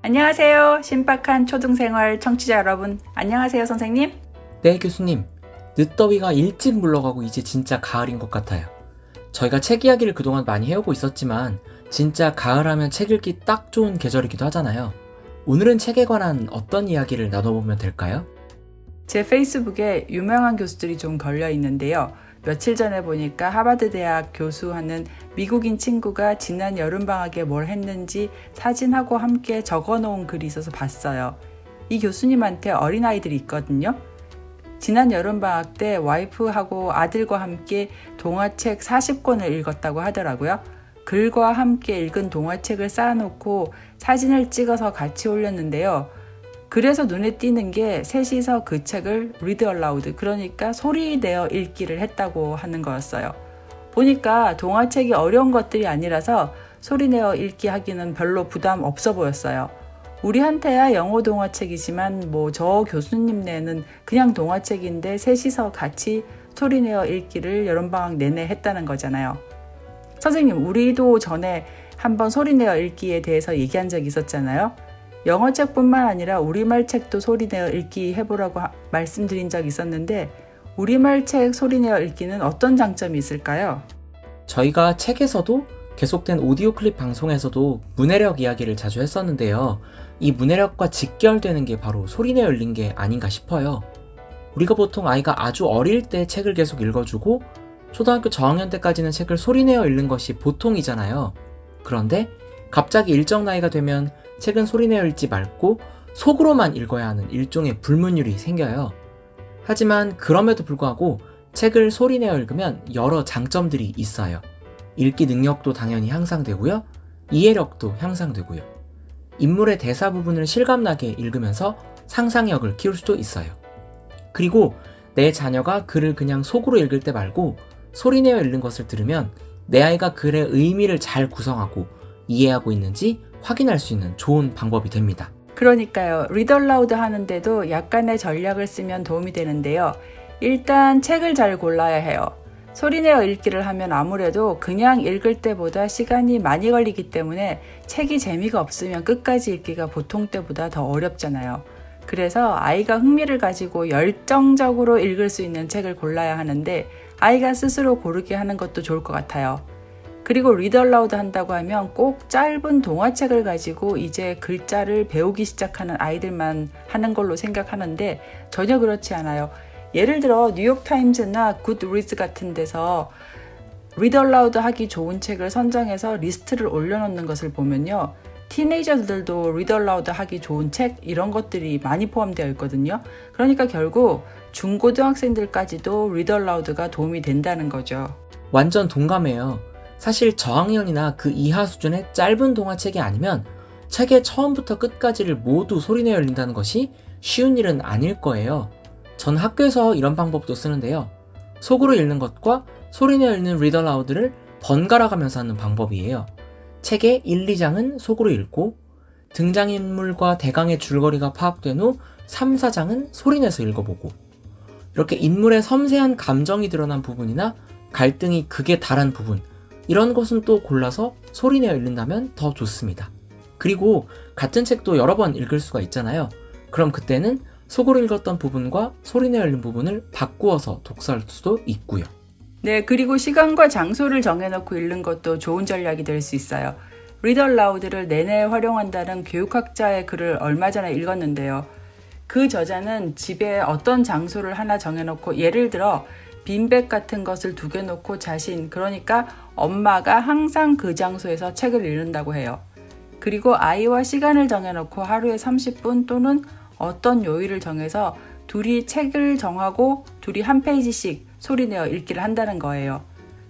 안녕하세요. 신박한 초등생활 청취자 여러분. 안녕하세요, 선생님. 네, 교수님. 늦더위가 일찍 물러가고 이제 진짜 가을인 것 같아요. 저희가 책 이야기를 그동안 많이 해오고 있었지만, 진짜 가을하면 책 읽기 딱 좋은 계절이기도 하잖아요. 오늘은 책에 관한 어떤 이야기를 나눠보면 될까요? 제 페이스북에 유명한 교수들이 좀 걸려 있는데요. 며칠 전에 보니까 하버드 대학 교수하는 미국인 친구가 지난 여름방학에 뭘 했는지 사진하고 함께 적어 놓은 글이 있어서 봤어요. 이 교수님한테 어린아이들이 있거든요. 지난 여름방학 때 와이프하고 아들과 함께 동화책 40권을 읽었다고 하더라고요. 글과 함께 읽은 동화책을 쌓아놓고 사진을 찍어서 같이 올렸는데요. 그래서 눈에 띄는 게 셋이서 그 책을 read aloud, 그러니까 소리 내어 읽기를 했다고 하는 거였어요. 보니까 동화책이 어려운 것들이 아니라서 소리 내어 읽기 하기는 별로 부담 없어 보였어요. 우리한테야 영어 동화책이지만 뭐 저 교수님네는 그냥 동화책인데 셋이서 같이 소리 내어 읽기를 여름방학 내내 했다는 거잖아요. 선생님, 우리도 전에 한번 소리 내어 읽기에 대해서 얘기한 적 있었잖아요. 영어책뿐만 아니라 우리말 책도 소리내어 읽기 해보라고 하- 말씀드린 적 있었는데 우리말 책 소리내어 읽기는 어떤 장점이 있을까요? 저희가 책에서도 계속된 오디오 클립 방송에서도 문해력 이야기를 자주 했었는데요. 이 문해력과 직결되는 게 바로 소리내어 읽는 게 아닌가 싶어요. 우리가 보통 아이가 아주 어릴 때 책을 계속 읽어주고 초등학교 저학년 때까지는 책을 소리내어 읽는 것이 보통이잖아요. 그런데 갑자기 일정 나이가 되면 책은 소리내어 읽지 말고 속으로만 읽어야 하는 일종의 불문율이 생겨요. 하지만 그럼에도 불구하고 책을 소리내어 읽으면 여러 장점들이 있어요. 읽기 능력도 당연히 향상되고요. 이해력도 향상되고요. 인물의 대사 부분을 실감나게 읽으면서 상상력을 키울 수도 있어요. 그리고 내 자녀가 글을 그냥 속으로 읽을 때 말고 소리내어 읽는 것을 들으면 내 아이가 글의 의미를 잘 구성하고 이해하고 있는지 확인할 수 있는 좋은 방법이 됩니다. 그러니까요. 리더 라우드 하는데도 약간의 전략을 쓰면 도움이 되는데요. 일단 책을 잘 골라야 해요. 소리내어 읽기를 하면 아무래도 그냥 읽을 때보다 시간이 많이 걸리기 때문에 책이 재미가 없으면 끝까지 읽기가 보통 때보다 더 어렵잖아요. 그래서 아이가 흥미를 가지고 열정적으로 읽을 수 있는 책을 골라야 하는데 아이가 스스로 고르게 하는 것도 좋을 것 같아요. 그리고 리더 라우드 한다고 하면 꼭 짧은 동화책을 가지고 이제 글자를 배우기 시작하는 아이들만 하는 걸로 생각하는데 전혀 그렇지 않아요. 예를 들어 뉴욕타임즈나 굿리즈 같은 데서 리더 라우드 하기 좋은 책을 선정해서 리스트를 올려놓는 것을 보면요. 티네이저들도 리더 라우드 하기 좋은 책 이런 것들이 많이 포함되어 있거든요. 그러니까 결국 중고등학생들까지도 리더 라우드가 도움이 된다는 거죠. 완전 동감해요. 사실 저학년이나 그 이하 수준의 짧은 동화책이 아니면 책의 처음부터 끝까지를 모두 소리내어 읽는다는 것이 쉬운 일은 아닐 거예요. 전 학교에서 이런 방법도 쓰는데요. 속으로 읽는 것과 소리내어 읽는 리더 라우드를 번갈아 가면서 하는 방법이에요. 책의 1, 2장은 속으로 읽고 등장인물과 대강의 줄거리가 파악된 후 3, 4장은 소리내서 읽어보고 이렇게 인물의 섬세한 감정이 드러난 부분이나 갈등이 극에 달한 부분 이런 것은 또 골라서 소리내어 읽는다면 더 좋습니다. 그리고 같은 책도 여러 번 읽을 수가 있잖아요. 그럼 그때는 속으로 읽었던 부분과 소리내어 읽는 부분을 바꾸어서 독서할 수도 있고요. 네, 그리고 시간과 장소를 정해놓고 읽는 것도 좋은 전략이 될 수 있어요. 리더 라우드를 내내 활용한다는 교육학자의 글을 얼마 전에 읽었는데요. 그 저자는 집에 어떤 장소를 하나 정해놓고 예를 들어 빈백 같은 것을 두 개 놓고 자신, 그러니까 엄마가 항상 그 장소에서 책을 읽는다고 해요. 그리고 아이와 시간을 정해놓고 하루에 30분 또는 어떤 요일을 정해서 둘이 책을 정하고 둘이 한 페이지씩 소리내어 읽기를 한다는 거예요.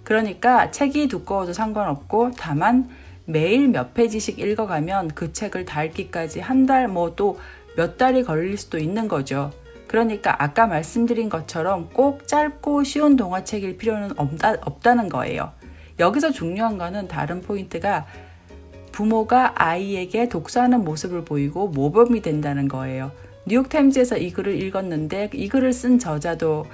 그러니까 책이 두꺼워도 상관없고 다만 매일 몇 페이지씩 읽어가면 그 책을 다 읽기까지 한 달 뭐 또 몇 달이 걸릴 수도 있는 거죠. 그러니까 아까 말씀드린 것처럼 꼭 짧고 쉬운 동화책일 필요는 없다, 없다는 거예요. 여기서 중요한 거는 다른 포인트가 부모가 아이에게 독서하는 모습을 보이고 모범이 된다는 거예요. 뉴욕타임즈에서 이 글을 읽었는데 이 글을 쓴 저자도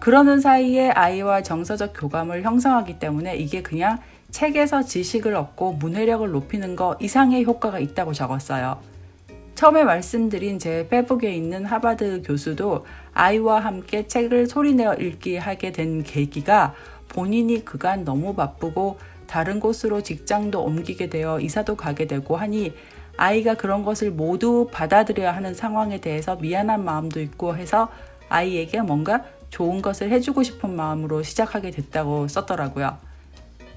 그러는 사이에 아이와 정서적 교감을 형성하기 때문에 이게 그냥 책에서 지식을 얻고 문해력을 높이는 거 이상의 효과가 있다고 적었어요. 처음에 말씀드린 제 페북에 있는 하버드 교수도 아이와 함께 책을 소리내어 읽기 하게 된 계기가 본인이 그간 너무 바쁘고 다른 곳으로 직장도 옮기게 되어 이사도 가게 되고 하니 아이가 그런 것을 모두 받아들여야 하는 상황에 대해서 미안한 마음도 있고 해서 아이에게 뭔가 좋은 것을 해주고 싶은 마음으로 시작하게 됐다고 썼더라고요.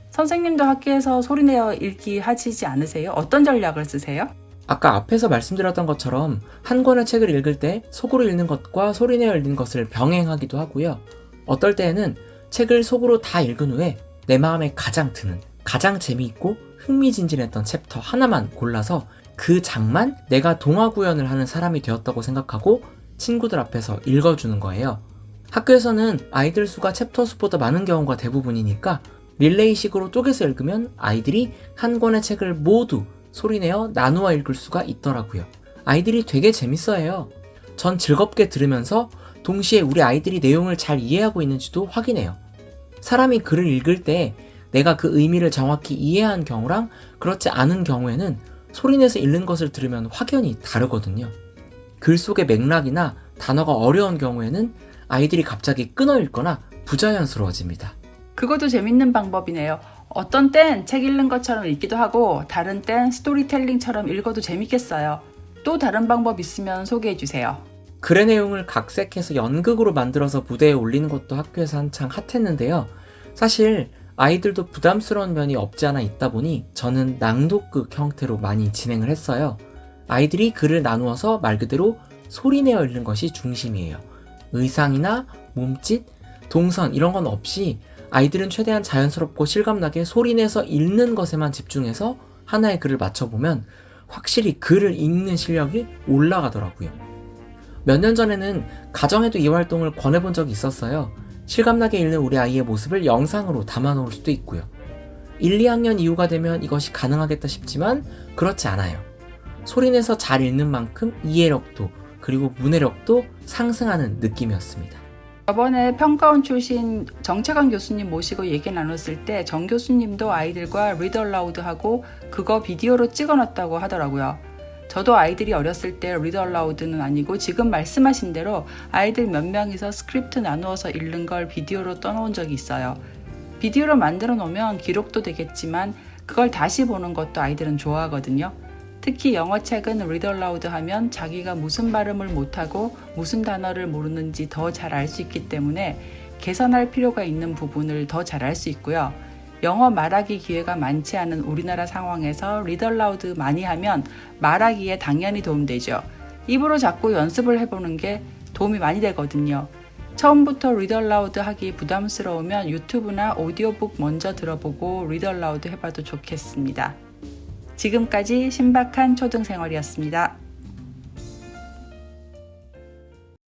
선생님도 학교에서 소리내어 읽기 하시지 않으세요? 어떤 전략을 쓰세요? 아까 앞에서 말씀드렸던 것처럼 한 권의 책을 읽을 때 속으로 읽는 것과 소리내어 읽는 것을 병행하기도 하고요. 어떨 때에는 책을 속으로 다 읽은 후에 내 마음에 가장 드는, 가장 재미있고 흥미진진했던 챕터 하나만 골라서 그 장만 내가 동화 구현을 하는 사람이 되었다고 생각하고 친구들 앞에서 읽어주는 거예요. 학교에서는 아이들 수가 챕터 수보다 많은 경우가 대부분이니까 릴레이식으로 쪼개서 읽으면 아이들이 한 권의 책을 모두 소리내어 나누어 읽을 수가 있더라고요. 아이들이 되게 재밌어해요. 전 즐겁게 들으면서 동시에 우리 아이들이 내용을 잘 이해하고 있는지도 확인해요. 사람이 글을 읽을 때 내가 그 의미를 정확히 이해한 경우랑 그렇지 않은 경우에는 소리내서 읽는 것을 들으면 확연히 다르거든요. 글 속의 맥락이나 단어가 어려운 경우에는 아이들이 갑자기 끊어 읽거나 부자연스러워집니다. 그것도 재밌는 방법이네요. 어떤 땐 책 읽는 것처럼 읽기도 하고 다른 땐 스토리텔링처럼 읽어도 재밌겠어요. 또 다른 방법 있으면 소개해 주세요. 글의 내용을 각색해서 연극으로 만들어서 무대에 올리는 것도 학교에서 한창 핫했는데요. 사실 아이들도 부담스러운 면이 없지 않아 있다 보니 저는 낭독극 형태로 많이 진행을 했어요. 아이들이 글을 나누어서 말 그대로 소리내어 읽는 것이 중심이에요. 의상이나 몸짓, 동선 이런 건 없이 아이들은 최대한 자연스럽고 실감나게 소리내서 읽는 것에만 집중해서 하나의 글을 맞춰보면 확실히 글을 읽는 실력이 올라가더라고요. 몇 년 전에는 가정에도 이 활동을 권해본 적이 있었어요. 실감나게 읽는 우리 아이의 모습을 영상으로 담아놓을 수도 있고요. 1, 2학년 이후가 되면 이것이 가능하겠다 싶지만 그렇지 않아요. 소리내서 잘 읽는 만큼 이해력도 그리고 문해력도 상승하는 느낌이었습니다. 저번에 평가원 출신 정채관 교수님 모시고 얘기 나눴을 때 정 교수님도 아이들과 리더 라우드 하고 그거 비디오로 찍어놨다고 하더라고요. 저도 아이들이 어렸을 때 리더 라우드는 아니고 지금 말씀하신 대로 아이들 몇 명이서 스크립트 나누어서 읽는 걸 비디오로 떠놓은 적이 있어요. 비디오로 만들어 놓으면 기록도 되겠지만 그걸 다시 보는 것도 아이들은 좋아하거든요. 특히 영어 책은 리더 라우드 하면 자기가 무슨 발음을 못하고 무슨 단어를 모르는지 더 잘 알 수 있기 때문에 개선할 필요가 있는 부분을 더 잘 알 수 있고요. 영어 말하기 기회가 많지 않은 우리나라 상황에서 리더 라우드 많이 하면 말하기에 당연히 도움되죠. 입으로 자꾸 연습을 해보는 게 도움이 많이 되거든요. 처음부터 리더 라우드 하기 부담스러우면 유튜브나 오디오북 먼저 들어보고 리더 라우드 해봐도 좋겠습니다. 지금까지 신박한 초등생활이었습니다.